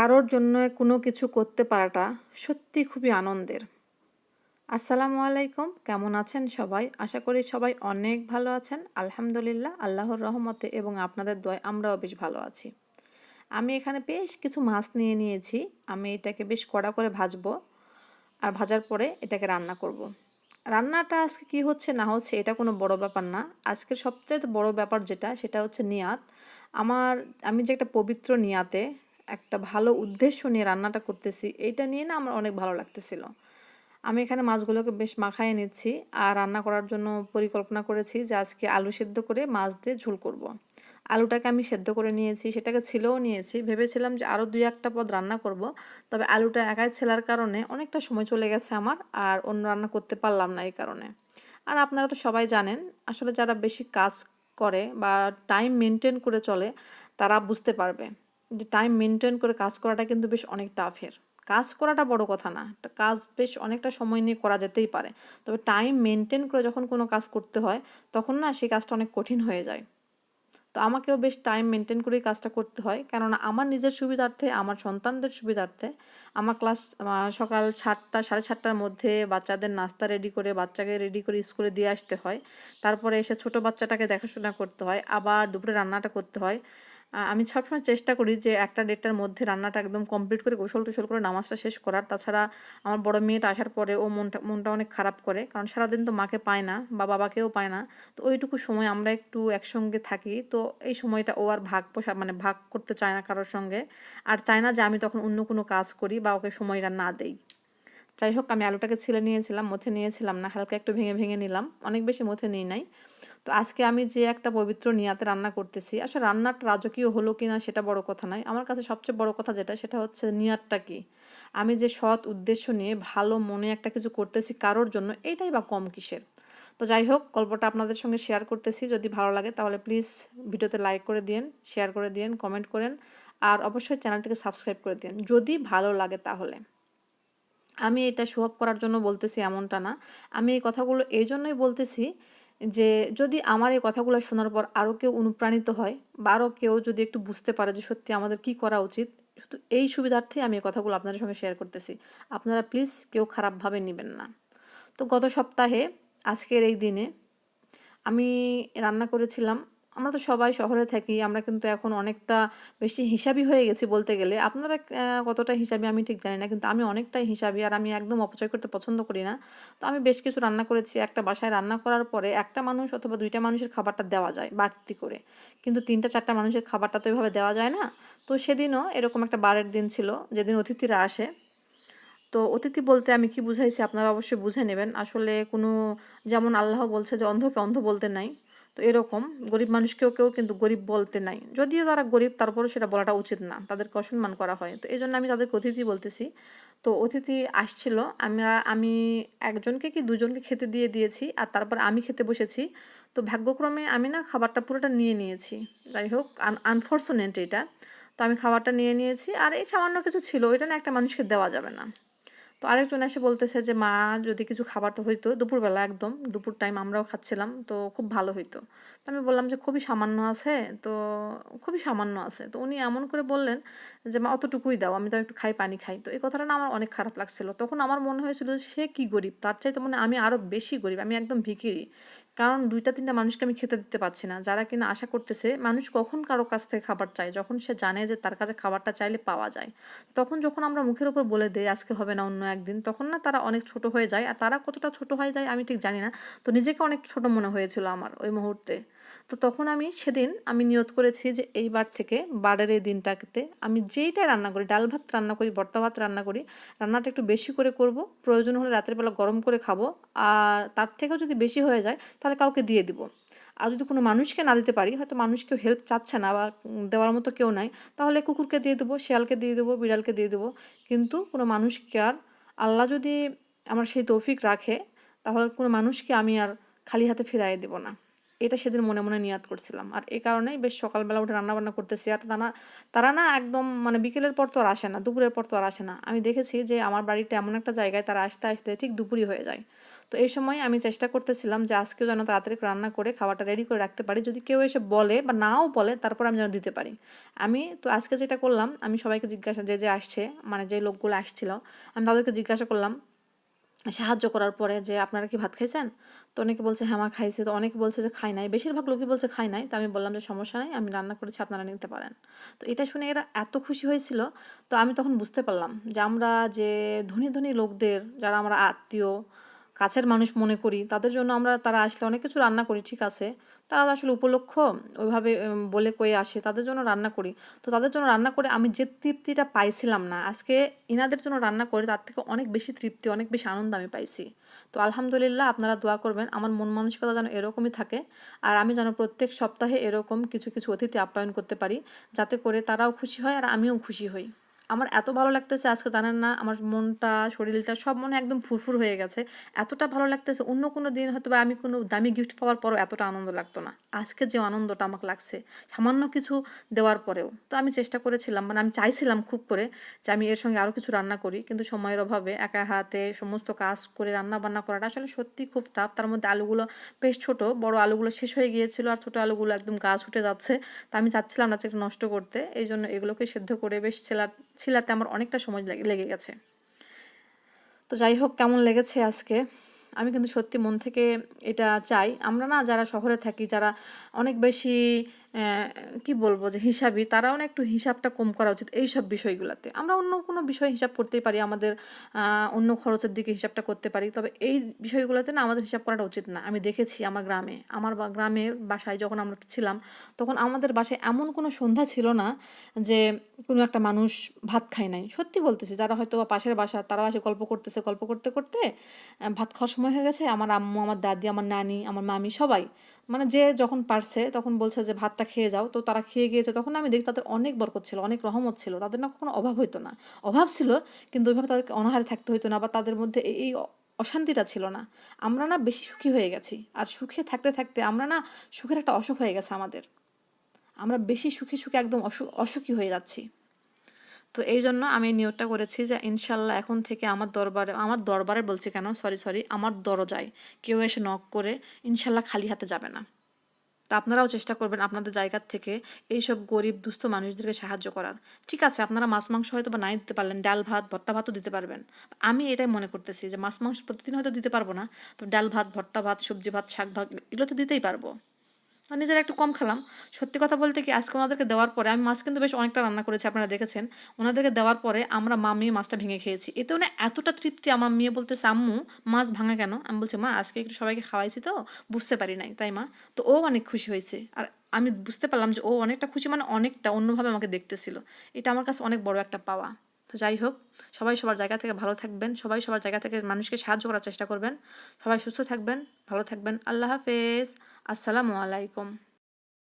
কারোর জন্য কোনো কিছু করতে পারাটা সত্যি খুবই আনন্দের। আসসালামু আলাইকুম, কেমন আছেন সবাই? আশা করি সবাই অনেক ভালো আছেন। আলহামদুলিল্লাহ, আল্লাহর রহমতে এবং আপনাদের দয় আমরাও বেশ ভালো আছি। আমি এখানে বেশ কিছু মাছ নিয়ে নিয়েছি। আমি এটাকে বেশ কড়া করে ভাজবো আর ভাজার পরে এটাকে রান্না করব। রান্নাটা আজকে কি হচ্ছে না হচ্ছে এটা কোনো বড় ব্যাপার না। আজকের সবচেয়ে বড় ব্যাপার যেটা, সেটা হচ্ছে নিয়াত। আমার, আমি যে একটা পবিত্র নিয়াতে একটা ভালো উদ্দেশ্য নিয়ে রান্নাটা করতেছি, এইটা নিয়ে না আমার অনেক ভালো লাগতেছিল। আমি এখানে মাছগুলোকে বেশ মাখাইয়ে নিচ্ছি আর রান্না করার জন্য পরিকল্পনা করেছি যে আজকে আলু সেদ্ধ করে মাছ দিয়ে ঝোল করব। আলুটাকে আমি সেদ্ধ করে নিয়েছি, সেটাকে ছিলেও নিয়েছি। ভেবেছিলাম যে আরও দুই একটা পদ রান্না করব, তবে আলুটা একাই ছেলার কারণে অনেকটা সময় চলে গেছে আমার আর অন্য রান্না করতে পারলাম না এই কারণে। আর আপনারা তো সবাই জানেন, আসলে যারা বেশি কাজ করে বা টাইম মেনটেন করে চলে, তারা বুঝতে পারবে। যে টাইম মেনটেন করে কাজ করাটা কিন্তু বেশ অনেক টাফের কাজ করাটা বড় কথা না কাজ বেশ অনেকটা সময় নিয়ে করা যেতেই পারে। তবে টাইম মেনটেন করে যখন কোনো কাজ করতে হয়, তখন না সেই কাজটা অনেক কঠিন হয়ে যায়। তো আমাকেও বেশ টাইম মেনটেন করেই কাজটা করতে হয়। কেননা আমার নিজের সুবিধার্থে, আমার সন্তানদের সুবিধার্থে, আমার ক্লাস সকাল সাতটা, সাড়ে সাতটার মধ্যে বাচ্চাদের নাস্তা রেডি করে, বাচ্চাকে রেডি করে স্কুলে দিয়ে আসতে হয়। তারপরে এসে ছোট বাচ্চাটাকে দেখাশোনা করতে হয়। আবার দুপুরে রান্নাটা করতে হয়। আমি সবসময় চেষ্টা করি যে একটা ডেটটার মধ্যে রান্নাটা একদম কমপ্লিট করে গোসল টোসল করে নামাজটা শেষ করার। তাছাড়া আমার বড় মেয়েটা আসার পরে ও মনটা মনটা অনেক খারাপ করে। কারণ সারাদিন তো মাকে পায় না বা বাবাকেও পায় না। তো ওইটুকু সময় আমরা একটু একসঙ্গে থাকি। তো এই সময়টা ও আর ভাগ পোষা মানে ভাগ করতে চায় না কারোর সঙ্গে। আর চায় না যে আমি তখন অন্য কোনো কাজ করি বা ওকে সময়টা না দেই। যাই হোক, আমি আলুটাকে ছিলে নিয়েছিলাম, মথে নিয়েছিলাম না, হালকা একটু ভেঙে ভেঙে নিলাম। অনেক বেশি মথে নিই নাই। তো আজকে আমি যে একটা পবিত্র নিয়াতে রান্না করতেছি, আসলে রান্নাটা রাজকীয় হলো কি না সেটা বড় কথা নয়। আমার কাছে সবচেয়ে বড় কথা যেটা, সেটা হচ্ছে নিয়াতটা কি? আমি যে সৎ উদ্দেশ্য নিয়ে ভালো মনে একটা কিছু করতেছি কারোর জন্য এইটাই বা কম কিসের? তো যাই হোক, গল্পটা আপনাদের সঙ্গে শেয়ার করতেছি। যদি ভালো লাগে তাহলে প্লিজ ভিডিওতে লাইক করে দিন শেয়ার করে দিন কমেন্ট করেন, আর অবশ্যই চ্যানেলটিকে সাবস্ক্রাইব করে দিন যদি ভালো লাগে তাহলে। আমি এটা শো করার জন্য বলতেছি এমনটা না। আমি এই কথাগুলো এই জন্যই বলতেছি যে যদি আমার এই কথাগুলো শোনার পর আরও কেউ অনুপ্রাণিত হয় বা আরও কেউ যদি একটু বুঝতে পারে যে সত্যি আমাদের কি করা উচিত, শুধু এই সুবিধার্থেই আমি এই কথাগুলো আপনাদের সঙ্গে শেয়ার করতেছি। আপনারা প্লিজ কেউ খারাপভাবে নেবেন না। তো গত সপ্তাহে, আজকের এই দিনে আমি রান্না করেছিলাম আমরা তো সবাই শহরে থাকি, আমরা কিন্তু এখন অনেকটা বেশি হিসাবই হয়ে গেছি বলতে গেলে। আপনারা কতটা হিসাবি আমি ঠিক জানি না, কিন্তু আমি অনেকটাই হিসাবি আর আমি একদম অপচয় করতে পছন্দ করি না। তো আমি বেশ কিছু রান্না করেছি, একটা বাসায় রান্না করার পরে একটা মানুষ অথবা দুইটা মানুষের খাবারটা দেওয়া যায় বাড়তি করে। কিন্তু তিনটা চারটা মানুষের খাবারটা তো এভাবে দেওয়া যায় না। তো সেদিনও এরকম একটা বারের দিন ছিল, যেদিন অতিথিরা আসে। তো অতিথি বলতে আমি কি বুঝাইছি আপনারা অবশ্যই বুঝে নেবেন। আসলে কোনো, যেমন আল্লাহ বলছে যে অন্ধকে অন্ধ বলতে নাই। তো এরকম, গরিব মানুষকেও কেউ কিন্তু গরিব বলতে নাই। যদিও তারা গরিব, তারপরেও সেটা বলাটা উচিত না। তাদেরকে অসম্মান করা হয়। তো এই জন্য আমি তাদেরকে অতিথি বলতেছি। তো অতিথি আসছিল। আমরা, আমি একজনকে কি দুজনকে খেতে দিয়ে দিয়েছি, আর তারপর আমি খেতে বসেছি। তো ভাগ্যক্রমে আমি না খাবারটা পুরোটা নিয়ে নিয়েছি। যাই হোক আনফর্চুনেট এটা। তো আমি খাবারটা নিয়ে নিয়েছি, আর এই সামান্য কিছু ছিল। এটা না একটা মানুষকে দেওয়া যাবে না। তো আরেকজন এসে বলতেছে যে, মা, যদি কিছু খাবার তো হইতো। দুপুরবেলা একদম, দুপুর টাইম আমরাও খাচ্ছিলাম, তো খুব ভালো হইতো। তো আমি বললাম যে, খুবই সামান্য আছে। তো খুবই সামান্য আছে। তো উনি এমন করে বললেন যে, মা, অতটুকুই দাও, আমি তো একটু খাই, পানি খাই। তো এই কথাটা না আমার অনেক খারাপ লাগছিল। তখন আমার মনে হয়েছিল যে, সে কী গরিব? তার চাইতে মনে আমি আরও বেশি গরিব, আমি একদম ভিকিরি। কারণ দুইটা তিনটা মানুষকে আমি খেতে দিতে পারছি না। যারা কিনা আশা করতেছে, মানুষ কখন কারও কাছ থেকে খাবার চায়? যখন সে জানে যে তার কাছে খাবারটা চাইলে পাওয়া যায়। তখন যখন আমরা মুখের উপর বলে দেই, আজকে হবে না, অন্য একদিন, তখন না তারা অনেক ছোট হয়ে যায়। আর তারা কতটা ছোট হয়ে যায় আমি ঠিক জানি না। তো নিজেকে অনেক ছোট মনে হয়েছিল আমার ওই মুহূর্তে। তো তখন আমি সেদিন আমি নিয়ত করেছি যে এইবার থেকে বারের এই দিনটাতে আমি যেইটাই রান্না করি, ডাল ভাত রান্না করি, ভর্তা ভাত রান্না করি, রান্নাটা একটু বেশি করে করব। প্রয়োজন হলে রাতের বেলা গরম করে খাব। আর তার থেকেও যদি বেশি হয়ে যায়, তাহলে কাউকে দিয়ে দিব। আর যদি কোনো মানুষকে না দিতে পারি, হয়তো মানুষ কেউ হেল্প চাচ্ছে না বা দেওয়ার মতো কেউ নাই, তাহলে কুকুরকে দিয়ে দেবো, শেয়ালকে দিয়ে দেবো, বিড়ালকে দিয়ে দেবো। কিন্তু কোনো মানুষকে আর আল্লাহ যদি আমার সেই তৌফিক রাখে, তাহলে কোনো মানুষকে আমি আর খালি হাতে ফিরাই দেবো না। এটা সেদিন মনে মনে নিয়াত করছিলাম। আর এই কারণেই বেশ সকালবেলা উঠে রান্নাবান্না করতেছি। আর তারা তারা না একদম মানে বিকেলের পর তো আর আসে না, দুপুরের পর তো আর আসে না। আমি দেখেছি যে আমার বাড়িটা এমন একটা জায়গায় তারা আসতে আসতে ঠিক দুপুরই হয়ে যায়। তো এই সময় আমি চেষ্টা করতেছিলাম যে আজকেও যেন তাড়াতাড়ি রান্না করে, খাবারটা রেডি করে রাখতে পারি। যদি কেউ এসে বলে বা নাও বলে, তারপর আমি যেন দিতে পারি। আমি তো আজকে যেটা করলাম, আমি সবাইকে জিজ্ঞাসা, যে যে আসছে মানে যে লোকগুলো আসছিল, আমি তাদেরকে জিজ্ঞাসা করলাম সাহায্য করার পরে যে, আপনারা কি ভাত খাইছেন? তো অনেকে বলছে হ্যাঁ মা খাইছে। তো অনেকে বলছে যে, খাই নাই। বেশিরভাগ লোকই বলছে, খাই নাই। তো আমি বললাম যে, সমস্যা নাই, আমি রান্না করেছি, আপনারা নিতে পারেন। তো এটা শুনে এরা এত খুশি হয়েছিল, তো আমি তখন বুঝতে পারলাম যে, আমরা যে, ধনী ধনী লোকদের, যারা আমরা আত্মীয় কাছের মানুষ মনে করি, তাদের জন্য আমরা, তারা আসলে অনেক কিছু রান্না করি, ঠিক আছে? তারা আসলে উপলক্ষ, ওইভাবে বলে কয়ে আসে, তাদের জন্য রান্না করি। তো তাদের জন্য রান্না করে আমি যে তৃপ্তিটা পাইছিলাম না, আজকে ইনাদের জন্য রান্না করে তার থেকে অনেক বেশি তৃপ্তি, অনেক বেশি আনন্দ আমি পাইছি। তো আলহামদুলিল্লাহ আপনারা দোয়া করবেন, আমার মন মানসিকতা যেন এরকমই থাকে, আর আমি যেন প্রত্যেক সপ্তাহে এরকম কিছু কিছু অতিথি আপ্যায়ন করতে পারি, যাতে করে তারাও খুশি হয় আর আমিও খুশি হই। আমার এত ভালো লাগতেছে আজকে জানেন না, আমার মনটা, শরীরটা সব মনে একদম ফুরফুর হয়ে গেছে। এতটা ভালো লাগতেছে, অন্য কোনো দিন হয়তো বা আমি কোনো দামি গিফট পাওয়ার পরও এতটা আনন্দ লাগতো না। আজকে যে আনন্দটা আমাকে লাগছে, সামান্য কিছু দেওয়ার পরেও। তো আমি চেষ্টা করেছিলাম মানে আমি চাইছিলাম খুব করে যে আমি এর সঙ্গে আরও কিছু রান্না করি, কিন্তু সময়ের অভাবে একা হাতে সমস্ত কাজ করে রান্না বান্না করাটা আসলে সত্যি খুব টাফ তার মধ্যে আলুগুলো বেশ ছোট, বড় আলুগুলো শেষ হয়ে গিয়েছিল আর ছোট আলুগুলো একদম গাছ উঠে যাচ্ছে। তা আমি চাচ্ছিলাম না একটু নষ্ট করতে এই জন্য এগুলোকে সেদ্ধ করে বেশ ছেলা ছিলাতে আমার অনেকটা সময় লেগে গেছে। তো যাই হোক, কেমন লেগেছে আজকে? আমি কিন্তু সত্যি মন থেকে এটা চাই। আমরা না যারা শহরে থাকি, যারা অনেক বেশি কি বলব যে হিসাবই তারাও না একটু হিসাবটা কম করা উচিত এই সব বিষয়গুলোতে। আমরা অন্য কোনো বিষয় হিসাব করতেই পারি, আমাদের অন্য খরচের দিকে হিসাবটা করতে পারি। তবে এই বিষয়গুলোতে না আমাদের হিসাব করাটা উচিত না। আমি দেখেছি আমার গ্রামে আমার গ্রামে বাসায় যখন আমরা ছিলাম, তখন আমাদের বাসায় এমন কোনো সন্ধ্যা ছিল না যে কোনো একটা মানুষ ভাত খায় নাই। সত্যি বলতেছি, যারা হয়তো পাশের বাসা, তারাও এসে গল্প করতেছে, গল্প করতে করতে ভাত খাওয়ার সময় হয়ে গেছে। আমার আম্মু, আমার দাদি, আমার নানি, আমার মামি সবাই মানে যে যখন পারছে, তখন বলছে যে, ভাতটা খেয়ে যাও। তো তারা খেয়ে গিয়েছে। তখন আমি দেখি তাদের অনেক বরকত ছিল, অনেক রহমত ছিল। তাদের না কখনো অভাব হইতো না। অভাব ছিল, কিন্তু ওইভাবে তাদেরকে অনাহারে থাকতে হইতো না বা তাদের মধ্যে এই অশান্তিটা ছিল না। আমরা না বেশি সুখী হয়ে গেছি। আর সুখে থাকতে থাকতে আমরা না সুখের একটা অসুখ হয়ে গেছে আমাদের। আমরা বেশি সুখে সুখে একদম অসু, অসুখী হয়ে যাচ্ছি। তো এই জন্য আমি নিয়োগটা করেছি যে ইনশাল্লাহ এখন থেকে আমার দরবারে আমার দরবারে বলছি কেন সরি সরি আমার দরজায় কেউ এসে নক করে ইনশাল্লাহ খালি হাতে যাবে না। তো আপনারাও চেষ্টা করবেন আপনাদের জায়গার থেকে এইসব গরিব, দুস্থ মানুষদেরকে সাহায্য করার। ঠিক আছে, আপনারা মাছ, মাংস হয়তো বা নাই দিতে পারলেন, ডাল, ভাত, ভর্তা, ভাতও দিতে পারবেন। আমি এটাই মনে করতেছি যে মাছ, মাংস প্রতিদিন হয়তো দিতে পারব না, তো ডাল, ভাত, ভর্তা, ভাত, সবজি, ভাত, শাক, ভাত, এগুলো তো দিতেই পারব। নিজেরা একটু কম খেলাম। সত্যি কথা বলতে কি, আজকে ওনাদেরকে দেওয়ার পরে আমি মাছ কিন্তু বেশ অনেকটা রান্না করেছি, আপনারা দেখেছেন। ওনাদেরকে দেওয়ার পরে আমরা মা মেয়ে মাছটা ভেঙে খেয়েছি। এতে না এতটা তৃপ্তি আমার মেয়ে বলতে আম্মু, মাছ ভাঙা কেন? আমি বলছি, মা, আজকে একটু সবাইকে খাওয়াইছি তো, বুঝতে পারি নাই। তাই মা? তো ও অনেক খুশি হয়েছে। আর আমি বুঝতে পারলাম যে ও অনেকটা খুশি মানে অনেকটা অন্যভাবে আমাকে দেখতেছিল। এটা আমার কাছে অনেক বড় একটা পাওয়া। তো যাই হোক, সবাই সবার জায়গা থেকে ভালো থাকবেন, সবাই সবার জায়গা থেকে মানুষকে সাহায্য করার চেষ্টা করবেন। সবাই সুস্থ থাকবেন, ভালো থাকবেন। আল্লাহ হাফেজ। আসসালামু আলাইকুম।